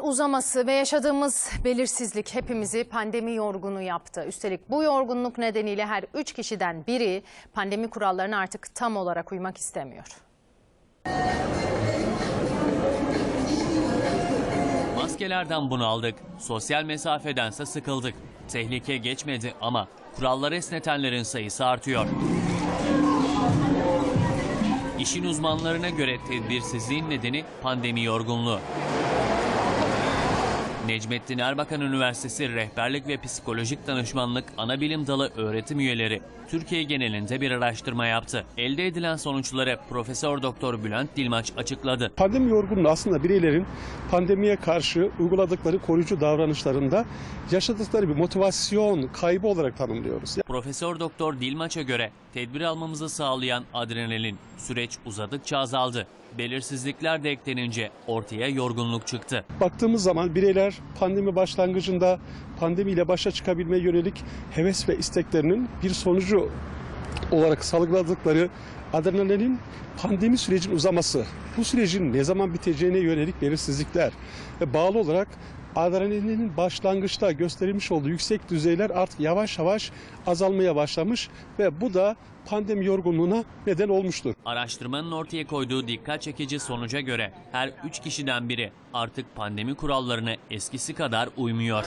Uzaması ve yaşadığımız belirsizlik hepimizi pandemi yorgunu yaptı. Üstelik bu yorgunluk nedeniyle her üç kişiden biri pandemi kurallarına artık tam olarak uymak istemiyor. Maskelerden bunaldık, sosyal mesafedense sıkıldık. Tehlike geçmedi ama kuralları esnetenlerin sayısı artıyor. İşin uzmanlarına göre tedbirsizliğin nedeni pandemi yorgunluğu. Necmettin Erbakan Üniversitesi Rehberlik ve Psikolojik Danışmanlık Anabilim Dalı öğretim üyeleri Türkiye genelinde bir araştırma yaptı. Elde edilen sonuçları Profesör Doktor Bülent Dilmaç açıkladı. Pandemi yorgunluğu aslında bireylerin pandemiye karşı uyguladıkları koruyucu davranışlarında yaşadıkları bir motivasyon kaybı olarak tanımlıyoruz. Profesör Doktor Dilmaç'a göre tedbir almamızı sağlayan adrenalin süreç uzadıkça azaldı. Belirsizlikler de eklenince ortaya yorgunluk çıktı. Baktığımız zaman bireyler pandemi başlangıcında pandemiyle başa çıkabilmeye yönelik heves ve isteklerinin bir sonucu olarak salgıladıkları adrenalin pandemi sürecinin uzaması, bu sürecin ne zaman biteceğine yönelik belirsizlikler ve bağlı olarak adrenalinin başlangıçta gösterilmiş olduğu yüksek düzeyler artık yavaş yavaş azalmaya başlamış ve bu da pandemi yorgunluğuna neden olmuştur. Araştırmanın ortaya koyduğu dikkat çekici sonuca göre her 3 kişiden biri artık pandemi kurallarına eskisi kadar uymuyor.